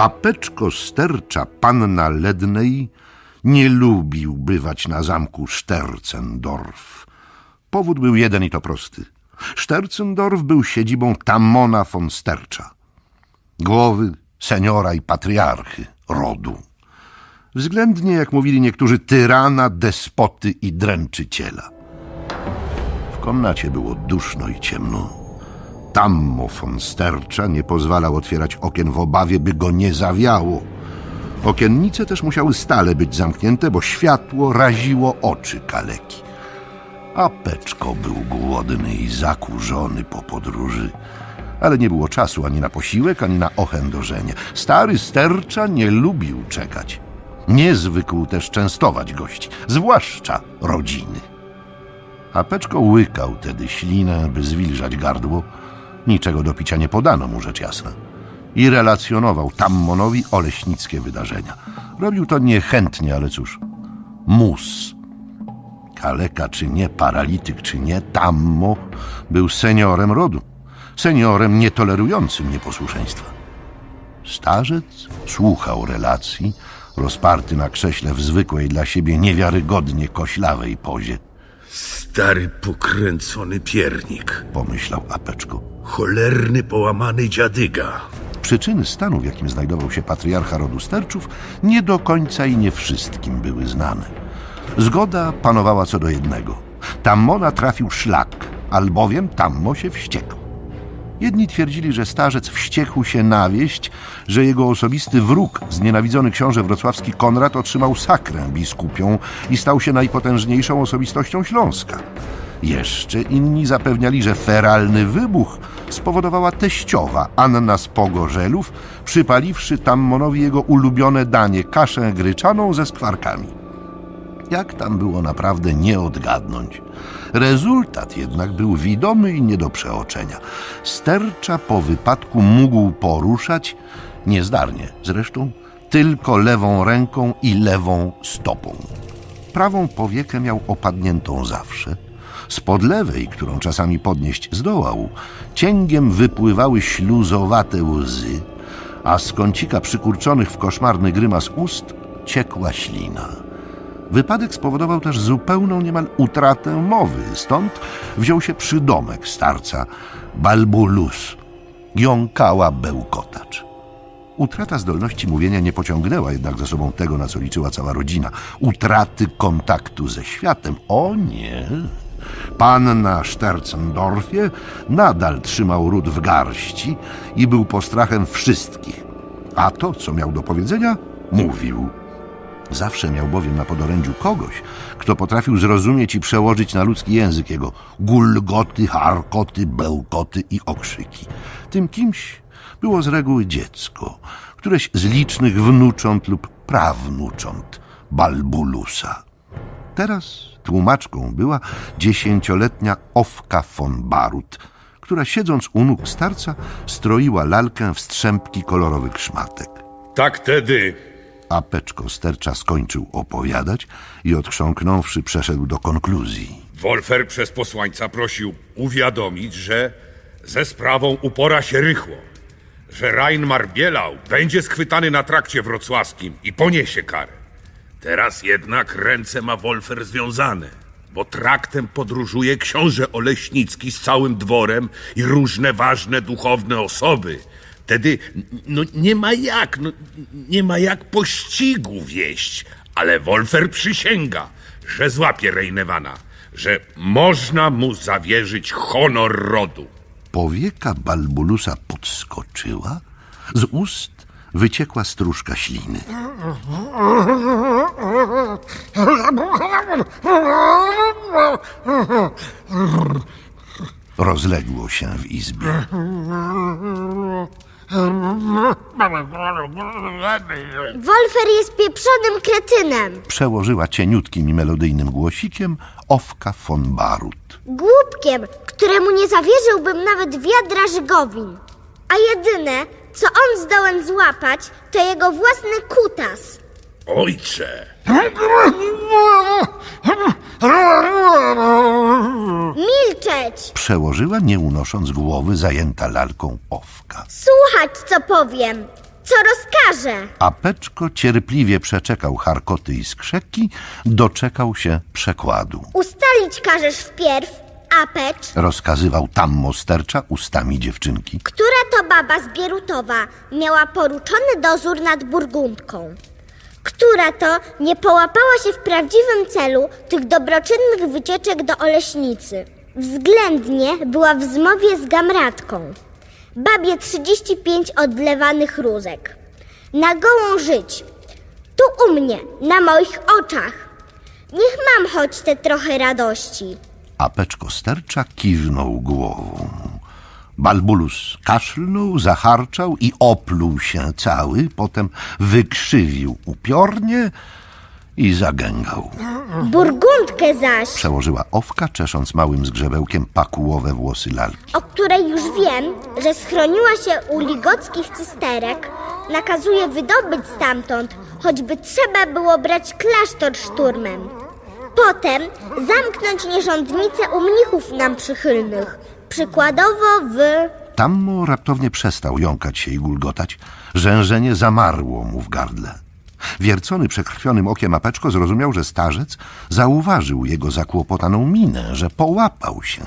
Apeczko stercza panna Lednej nie lubił bywać na zamku Stercendorf. Powód był jeden i to prosty. Stercendorf był siedzibą Tammona von Stercza, głowy seniora i patriarchy rodu. Względnie, jak mówili niektórzy, tyrana, despoty i dręczyciela. W komnacie było duszno i ciemno. Tammo von Stercza nie pozwalał otwierać okien w obawie, by go nie zawiało. Okiennice też musiały stale być zamknięte, bo światło raziło oczy kaleki. A Peczko był głodny i zakurzony po podróży. Ale nie było czasu ani na posiłek, ani na ochędożenie. Stary Stercza nie lubił czekać. Nie zwykł też częstować gości, zwłaszcza rodziny. A Peczko łykał tedy ślinę, by zwilżać gardło. Niczego do picia nie podano mu, rzecz jasna. I relacjonował Tammonowi oleśnickie wydarzenia. Robił to niechętnie, ale cóż, mus. Kaleka czy nie, paralityk czy nie, Tammo był seniorem rodu. Seniorem nietolerującym nieposłuszeństwa. Starzec słuchał relacji, rozparty na krześle w zwykłej dla siebie niewiarygodnie koślawej pozie, Stary pokręcony piernik. pomyślał Apeczko. Cholerny połamany dziadyga. Przyczyny stanu, w jakim znajdował się patriarcha rodu Sterczów, nie do końca i nie wszystkim były znane. Zgoda panowała co do jednego. Tammona trafił szlak, albowiem Tammo się wściekł. Jedni twierdzili, że starzec wściekł się na wieść, że jego osobisty wróg, znienawidzony książę wrocławski Konrad, otrzymał sakrę biskupią i stał się najpotężniejszą osobistością Śląska. Jeszcze inni zapewniali, że feralny wybuch spowodowała teściowa Anna z Pogorzelów, przypaliwszy Tammonowi jego ulubione danie, kaszę gryczaną ze skwarkami. Jak tam było naprawdę nie odgadnąć. Rezultat jednak był widomy i nie do przeoczenia. Stercza po wypadku mógł poruszać, niezdarnie zresztą, tylko lewą ręką i lewą stopą. Prawą powiekę miał opadniętą zawsze. Spod lewej, którą czasami podnieść zdołał, cięgiem wypływały śluzowate łzy, a z kącika przykurczonych w koszmarny grymas ust ciekła ślina. Wypadek spowodował też zupełną niemal utratę mowy, stąd wziął się przydomek starca Balbulus. Jąkała bełkotacz. Utrata zdolności mówienia nie pociągnęła jednak za sobą tego, na co liczyła cała rodzina. Utraty kontaktu ze światem. O nie! Pan na Stercendorfie nadal trzymał ród w garści i był postrachem wszystkich. A to, co miał do powiedzenia, mówił. Zawsze miał bowiem na podorędziu kogoś, kto potrafił zrozumieć i przełożyć na ludzki język jego gulgoty, harkoty, bełkoty i okrzyki. Tym kimś było z reguły dziecko, któreś z licznych wnucząt lub prawnucząt Balbulusa. Teraz tłumaczką była dziesięcioletnia Owka von Barut, która siedząc u nóg starca stroiła lalkę w strzępki kolorowych szmatek. Tak tedy. A Peczko stercza skończył opowiadać i odchrząknąwszy przeszedł do konkluzji. Wolfer przez posłańca prosił uwiadomić, że ze sprawą upora się rychło. Że Reinmar Bielau będzie schwytany na trakcie wrocławskim i poniesie karę. Teraz jednak ręce ma Wolfer związane, bo traktem podróżuje książę Oleśnicki z całym dworem i różne ważne duchowne osoby. Wtedy no, nie ma jak, no, nie ma jak pościgu wieść, ale Wolfer przysięga, że złapie Rejnewana, że można mu zawierzyć honor rodu. Powieka Balbulusa podskoczyła, z ust wyciekła stróżka śliny. Rozległo się w izbie. Wolfer jest pieprzonym kretynem, Przełożyła cieniutkim i melodyjnym głosikiem Owka von Barut. głupkiem, któremu nie zawierzyłbym nawet wiadra żygowin. A jedyne, co on zdołał złapać, to jego własny kutas. Ojcze! Milczeć! Przełożyła, nie unosząc głowy, zajęta lalką Owka. Słuchać, co powiem. co rozkaże. Apeczko cierpliwie przeczekał charkoty i skrzeki, doczekał się przekładu. Ustalić każesz wpierw, Apecz, Rozkazywał tam mostercza ustami dziewczynki. która to baba z Bierutowa miała poruczony dozór nad Burgundką. Która to nie połapała się w prawdziwym celu tych dobroczynnych wycieczek do Oleśnicy. Względnie była w zmowie z gamratką. Babie 35 odlewanych rózek. Na gołą żyć. Tu u mnie, na moich oczach. Niech mam choć te trochę radości. Apeczko stercza kiwnął głową. Balbulus kaszlnął, zaharczał i opluł się cały, potem wykrzywił upiornie i zagęgał. Burgundkę zaś, Przełożyła owka, czesząc małym zgrzebełkiem pakułowe włosy lalki. o której już wiem, że schroniła się u ligockich cysterek, nakazuje wydobyć stamtąd, choćby trzeba było brać klasztor szturmem. Potem zamknąć nierządnicę u mnichów nam przychylnych, przykładowo w... Tammo raptownie przestał jąkać się i gulgotać. Rzężenie zamarło mu w gardle. Wiercony przekrwionym okiem apeczko zrozumiał, że starzec zauważył jego zakłopotaną minę, że połapał się.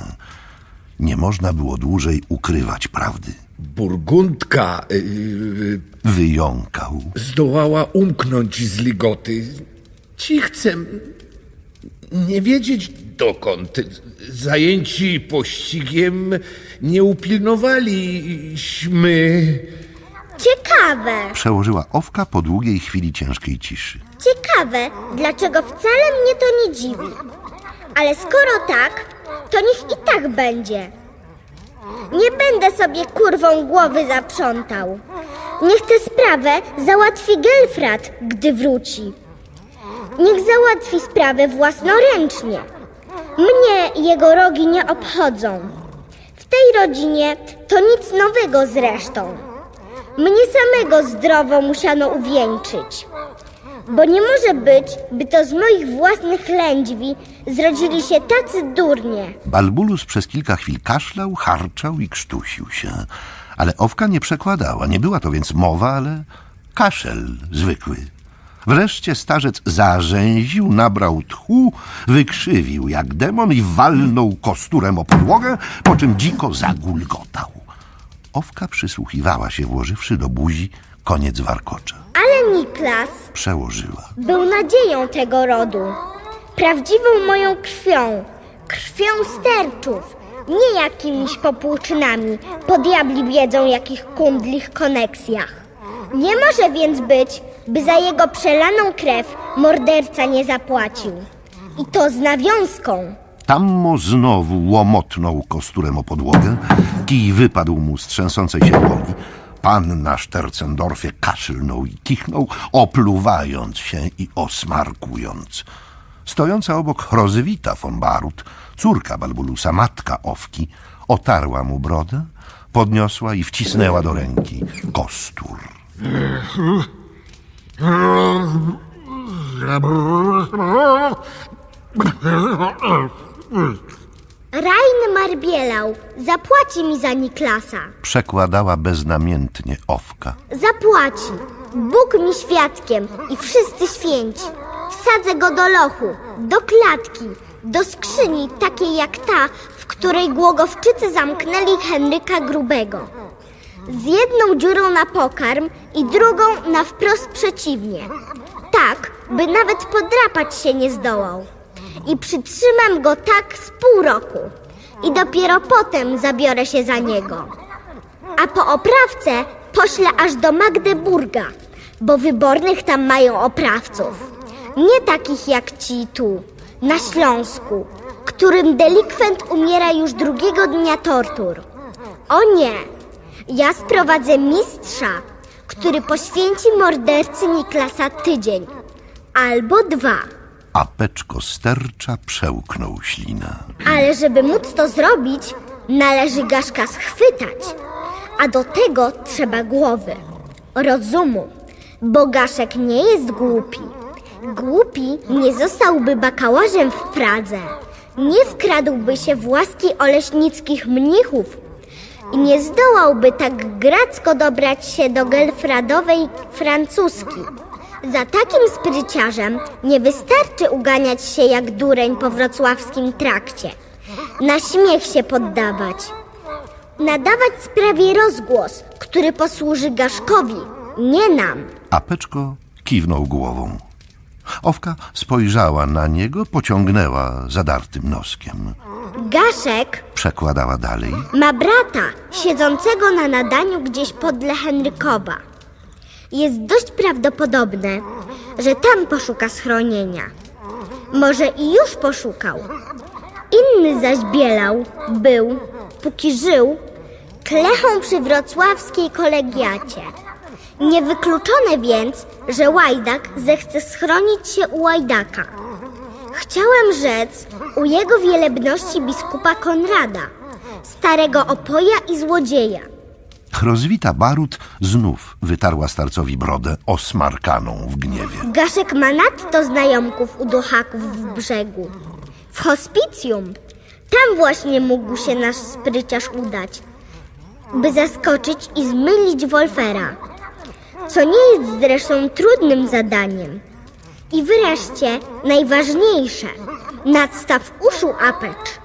Nie można było dłużej ukrywać prawdy. Burgundka yy, Wyjąkał. zdołała umknąć z ligoty. Ci chcę nie wiedzieć dokąd. Zajęci pościgiem nie upilnowaliśmy. Ciekawe, Przełożyła owka po długiej chwili ciężkiej ciszy. ciekawe, dlaczego wcale mnie to nie dziwi. Ale skoro tak, to niech i tak będzie. Nie będę sobie kurwą głowy zaprzątał. Niech tę sprawę załatwi Gelfrat, gdy wróci. Niech załatwi sprawę własnoręcznie. Mnie jego rogi nie obchodzą. W tej rodzinie to nic nowego zresztą. Mnie samego zdrowo musiano uwieńczyć. Bo nie może być, by to z moich własnych lędźwi zrodzili się tacy durnie. Balbulus przez kilka chwil kaszlał, harczał i krztusił się. Ale owka nie przekładała. Nie była to więc mowa, ale kaszel zwykły. Wreszcie starzec zarzęził, nabrał tchu, wykrzywił jak demon i walnął kosturem o podłogę, po czym dziko zagulgotał. Owka przysłuchiwała się, włożywszy do buzi koniec warkocza. Ale Niklas Przełożyła. był nadzieją tego rodu. Prawdziwą moją krwią. Krwią sterczów. Nie jakimiś popłuczynami, po diabli wiedzą jakich kundlich koneksjach. Nie może więc być, by za jego przelaną krew morderca nie zapłacił. I to z nawiązką. Tammo znowu łomotnął kosturem o podłogę, kij wypadł mu z trzęsącej się dłoni. Pan na Sztercendorfie kaszlnął i kichnął, opluwając się i osmarkując. Stojąca obok Rozwita von Barut, córka Balbulusa, matka Owki, otarła mu brodę, podniosła i wcisnęła do ręki kostur. Rain Marbielał zapłaci mi za Niklasa. Przekładała beznamiętnie Owka. Zapłaci. Bóg mi świadkiem i wszyscy święci. Wsadzę go do lochu, do klatki, do skrzyni takiej jak ta, w której głogowczycy zamknęli Henryka Grubego. Z jedną dziurą na pokarm i drugą na wprost przeciwnie. Tak, by nawet podrapać się nie zdołał. I przytrzymam go tak z pół roku. I dopiero potem zabiorę się za niego a po oprawcę poślę aż do Magdeburga, bo wybornych tam mają oprawców. Nie takich jak ci tu, na Śląsku, którym delikwent umiera już drugiego dnia tortur. O nie, ja sprowadzę mistrza, który poświęci mordercy Niklasa tydzień albo dwa. Apeczko stercza przełknął ślinę. Ale żeby móc to zrobić, należy Gaszka schwytać. A do tego trzeba głowy, rozumu, bo Gaszek nie jest głupi. Głupi nie zostałby bakałarzem w Pradze. Nie wkradłby się w łaski oleśnickich mnichów. I nie zdołałby tak gracko dobrać się do gelfradowej francuski. Za takim spryciarzem nie wystarczy uganiać się jak dureń po wrocławskim trakcie. Na śmiech się poddawać. Nadawać sprawie rozgłos, który posłuży Gaszkowi, nie nam. Apeczko kiwnął głową. Owka spojrzała na niego, pociągnęła zadartym noskiem. Gaszek Przekładała dalej. ma brata siedzącego na nadaniu gdzieś podle Henrykowa. Jest dość prawdopodobne, że tam poszuka schronienia. Może i już poszukał. Inny zaś Bielał był, póki żył, klechą przy wrocławskiej kolegiacie. Niewykluczone więc, że Łajdak zechce schronić się u Łajdaka. Chciałem rzec u jego wielebności biskupa Konrada, starego opoja i złodzieja. Rozwita Barut znów wytarła starcowi brodę osmarkaną w gniewie. Gaszek ma nadto znajomków u duchaków w brzegu. W hospicjum. Tam właśnie mógł się nasz spryciarz udać, by zaskoczyć i zmylić Wolfera. Co nie jest zresztą trudnym zadaniem. I wreszcie najważniejsze, nadstaw uszu Apecz.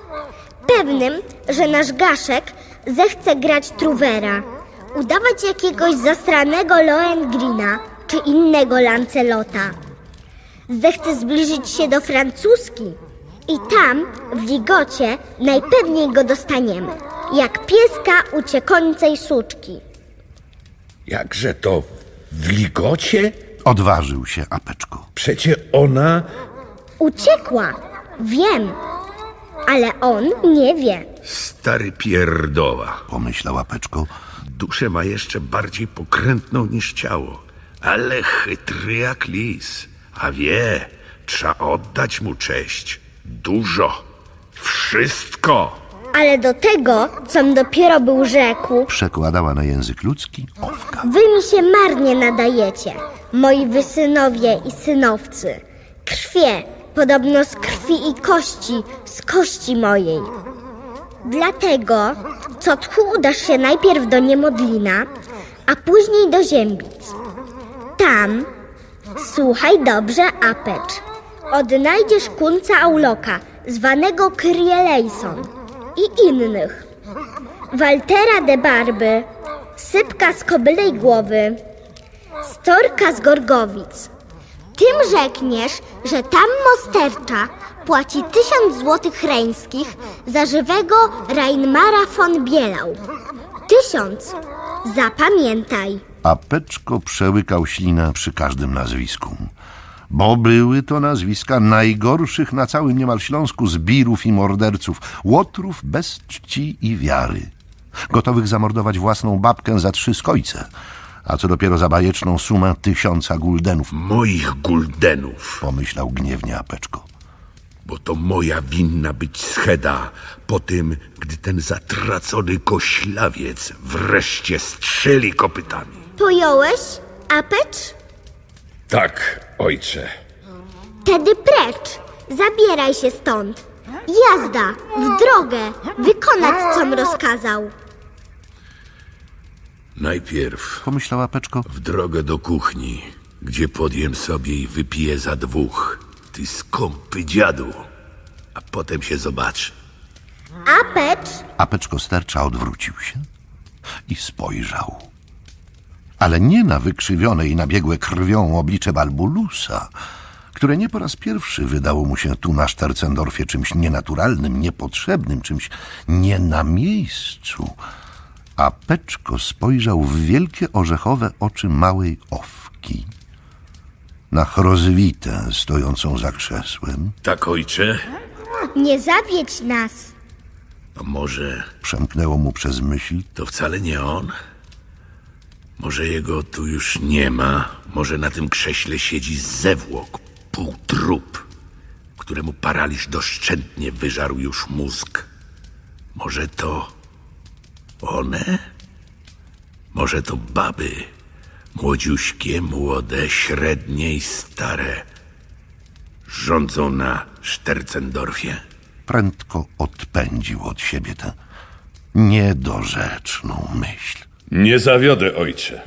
Pewnym, że nasz Gaszek zechce grać Truwera, udawać jakiegoś zastranego Lohengrina czy innego Lancelota. Zechce zbliżyć się do francuski i tam, w ligocie, najpewniej go dostaniemy, jak pieska uciekącej suczki. Jakże to w ligocie? Odważył się Apeczko. Przecie ona Uciekła, wiem, ale on nie wie. Stary pierdoła. Pomyślał Apeczko. Duszę ma jeszcze bardziej pokrętną niż ciało, ale chytry jak lis. A wie, trzeba oddać mu cześć. Dużo. Wszystko. Ale do tego, com dopiero był rzekł, Przekładała na język ludzki owka. wy mi się marnie nadajecie, moi wysynowie i synowcy. Krwie, podobno z krwi i kości, z kości mojej. Dlatego, co tchu udasz się najpierw do Niemodlina, a później do Ziębic. Tam, słuchaj dobrze, Apecz, odnajdziesz kunca Auloka, zwanego Kryelejson i innych. Waltera de Barby, Sypka z Kobylej Głowy, Storka z Gorgowic. Tym rzekniesz, że tam mostercza płaci tysiąc złotych reńskich za żywego Reinmara von Bielau. Tysiąc. Zapamiętaj. Apeczko przełykał ślinę przy każdym nazwisku. Bo były to nazwiska najgorszych na całym niemal Śląsku zbirów i morderców, łotrów bez czci i wiary, gotowych zamordować własną babkę za trzy skojce, a co dopiero za bajeczną sumę tysiąca guldenów, Moich guldenów. pomyślał gniewnie Apeczko. Bo to moja winna być scheda po tym, gdy ten zatracony koślawiec wreszcie strzeli kopytami. Pojąłeś, Apecz? Tak, ojcze. Tedy precz. Zabieraj się stąd. Jazda, w drogę, wykonać, com rozkazał. Najpierw Pomyślał Apeczko, w drogę do kuchni, gdzie podjem sobie i wypiję za dwóch. Ty skąpy dziadu. A potem się zobaczy. Apecz, Apeczko stercza odwrócił się i spojrzał. Ale nie na wykrzywione i nabiegłe krwią oblicze Balbulusa, które nie po raz pierwszy wydało mu się tu na Sztercendorfie czymś nienaturalnym, niepotrzebnym, czymś nie na miejscu. Apeczko spojrzał w wielkie orzechowe oczy małej owki, na chrozwitę stojącą za krzesłem, Tak, ojcze? nie zawiedź nas. A może przemknęło mu przez myśl, to wcale nie on? Może jego tu już nie ma? Może na tym krześle siedzi zewłok, półtrup, któremu paraliż doszczętnie wyżarł już mózg? Może to one? Może to baby, młodziuśkie, młode, średnie i stare, rządzą na Sztercendorfie? prędko odpędził od siebie tę Niedorzeczną myśl. Nie zawiodę, ojcze.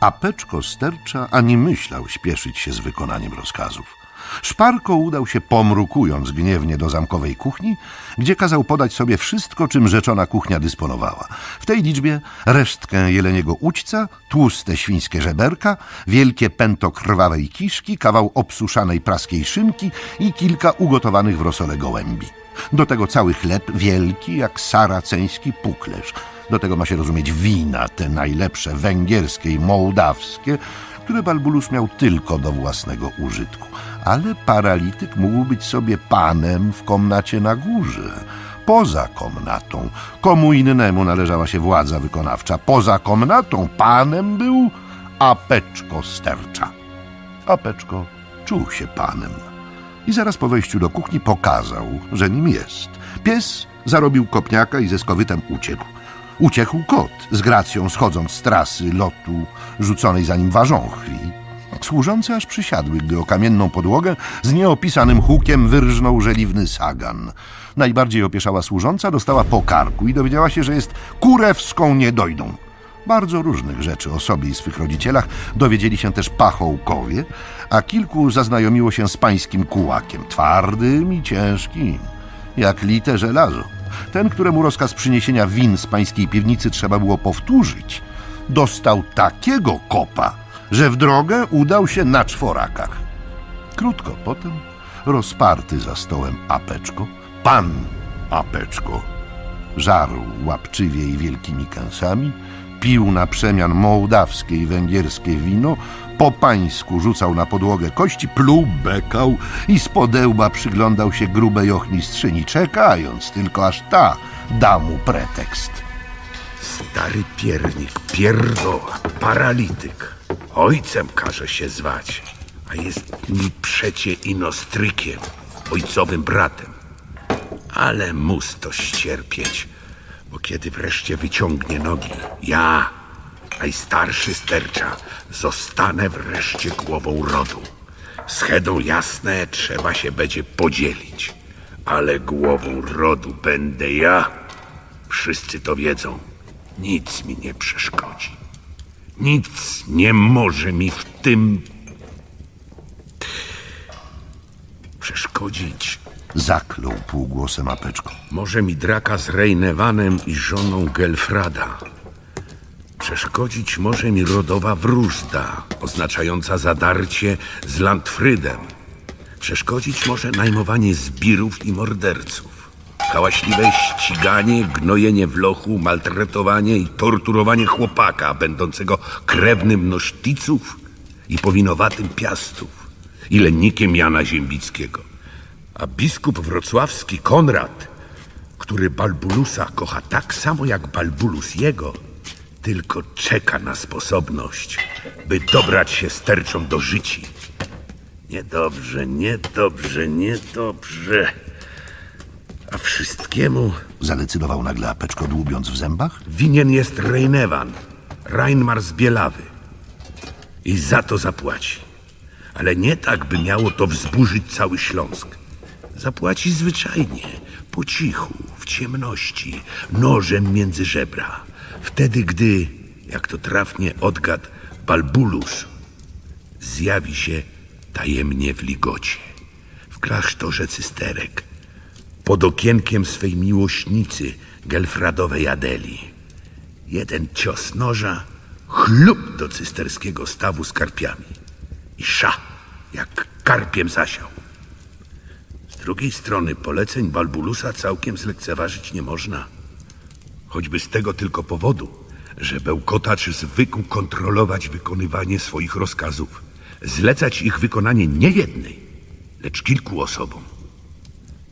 Apeczko stercza ani myślał śpieszyć się z wykonaniem rozkazów. Szparko udał się pomrukując gniewnie do zamkowej kuchni, gdzie kazał podać sobie wszystko, czym rzeczona kuchnia dysponowała. W tej liczbie resztkę jeleniego ućca, tłuste świńskie żeberka, wielkie pęto krwawej kiszki, kawał obsuszanej praskiej szynki i kilka ugotowanych w rosole gołębi. Do tego cały chleb wielki jak saraceński puklerz. Do tego ma się rozumieć wina, te najlepsze węgierskie i mołdawskie, które Balbulus miał tylko do własnego użytku. Ale paralityk mógł być sobie panem w komnacie na górze. Poza komnatą. Komu innemu należała się władza wykonawcza. Poza komnatą panem był Apeczko Stercza. Apeczko czuł się panem i zaraz po wejściu do kuchni pokazał, że nim jest. Pies zarobił kopniaka i ze skowytem uciekł. Uciekł kot, z gracją schodząc z trasy lotu rzuconej za nim ważąchwi. Służące aż przysiadły, gdy o kamienną podłogę z nieopisanym hukiem wyrżnął żeliwny sagan. Najbardziej opieszała służąca dostała po karku i dowiedziała się, że jest kurewską niedojdą. Bardzo różnych rzeczy o sobie i swych rodzicielach dowiedzieli się też pachołkowie, a kilku zaznajomiło się z pańskim kułakiem, twardym i ciężkim, jak lite żelazo. Ten, któremu rozkaz przyniesienia win z pańskiej piwnicy trzeba było powtórzyć, dostał takiego kopa, że w drogę udał się na czworakach. Krótko potem, rozparty za stołem Apeczko, pan Apeczko, żarł łapczywie i wielkimi kęsami, pił na przemian mołdawskie i węgierskie wino, po pańsku rzucał na podłogę kości, pluł, bekał i z podełba przyglądał się grubej ochmistrzyni, czekając tylko aż ta da mu pretekst. Stary piernik, pierdoła, paralityk. Ojcem każe się zwać, a jest mi przecie ino strykiem, ojcowym bratem. Ale mus to ścierpieć, bo kiedy wreszcie wyciągnie nogi, ja, najstarszy stercza, zostanę wreszcie głową rodu. Z Hedą jasne trzeba się będzie podzielić, ale głową rodu będę ja. Wszyscy to wiedzą. Nic mi nie przeszkodzi. Nic nie może mi w tym przeszkodzić. Zaklął półgłosem Apeczko. Może mi draka z Rejnewanem i żoną Gelfrada. Przeszkodzić może mi rodowa wróżda, oznaczająca zadarcie z Landfrydem. Przeszkodzić może najmowanie zbirów i morderców. Hałaśliwe ściganie, gnojenie w lochu, maltretowanie i torturowanie chłopaka, będącego krewnym noszticów i powinowatym piastów i lennikiem Jana Ziembickiego. A biskup wrocławski Konrad, który Balbulusa kocha tak samo jak Balbulus jego, tylko czeka na sposobność, by dobrać się sterczą do życi. Niedobrze, niedobrze, niedobrze. A wszystkiemu Zadecydował nagle Apeczko, dłubiąc w zębach. winien jest Rejnewan, Reinmar z Bielawy. I za to zapłaci. Ale nie tak, by miało to wzburzyć cały Śląsk. Zapłaci zwyczajnie, po cichu, w ciemności, nożem między żebra. Wtedy, gdy, jak to trafnie odgadł Balbulus, zjawi się tajemnie w ligocie, w klasztorze cysterek, pod okienkiem swej miłośnicy, Gelfradowej Adeli. Jeden cios noża, chlup do cysterskiego stawu z karpiami. I sza, jak karpiem zasiał. Drugiej strony poleceń Balbulusa całkiem zlekceważyć nie można. Choćby z tego tylko powodu, że bełkotacz zwykł kontrolować wykonywanie swoich rozkazów, zlecać ich wykonanie nie jednej, lecz kilku osobom.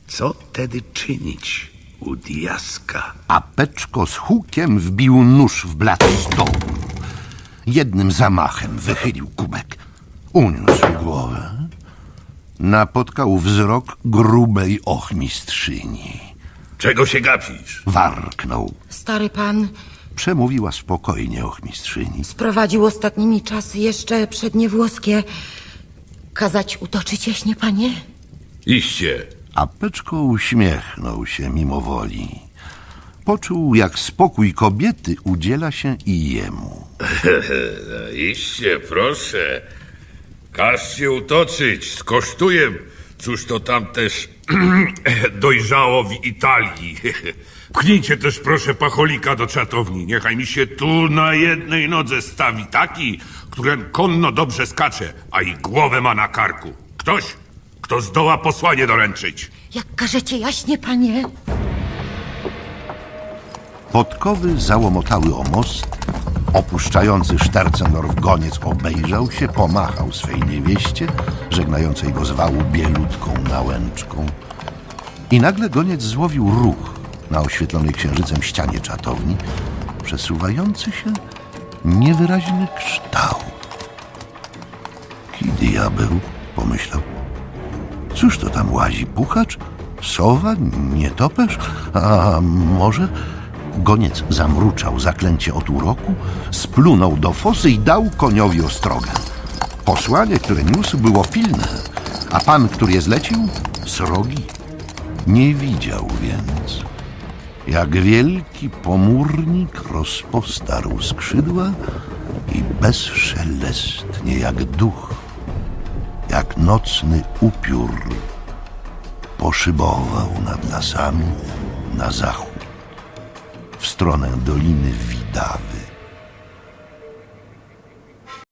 Co tedy czynić u diaska? Apeczko z hukiem wbił nóż w blat stołu. Jednym zamachem wychylił kubek. Uniósł głowę. Napotkał wzrok grubej ochmistrzyni. Czego się gapisz? Warknął. Stary pan Przemówiła spokojnie ochmistrzyni. sprowadził ostatnimi czasy jeszcze przednie włoskie. Kazać utoczyć jaśnie, panie? Iście, A Peczko uśmiechnął się mimo woli. Poczuł, jak spokój kobiety udziela się i jemu. Iście, proszę. Każ się utoczyć, skosztuję. Cóż to tam też dojrzało w Italii. Pchnijcie też proszę pacholika do czatowni. Niechaj mi się tu na jednej nodze stawi taki, którym konno dobrze skacze, a i głowę ma na karku. Ktoś, kto zdoła posłanie doręczyć. Jak każecie jaśnie, panie. Podkowy załomotały o most. Opuszczający Sztercendorf goniec obejrzał się, pomachał swej niewieście, żegnającej go z wału bielutką nałęczką. I nagle goniec złowił ruch na oświetlonej księżycem ścianie czatowni, przesuwający się niewyraźny kształt. Ki diabeł, pomyślał. Cóż to tam łazi? Puchacz? Sowa? Nietoperz? A może... Goniec zamruczał zaklęcie od uroku, splunął do fosy i dał koniowi ostrogę. Posłanie, które niósł, było pilne, a pan, który je zlecił, srogi. Nie widział więc, jak wielki pomórnik rozpostarł skrzydła i bezszelestnie jak duch, jak nocny upiór poszybował nad lasami na zachód, stronę Doliny Widawy.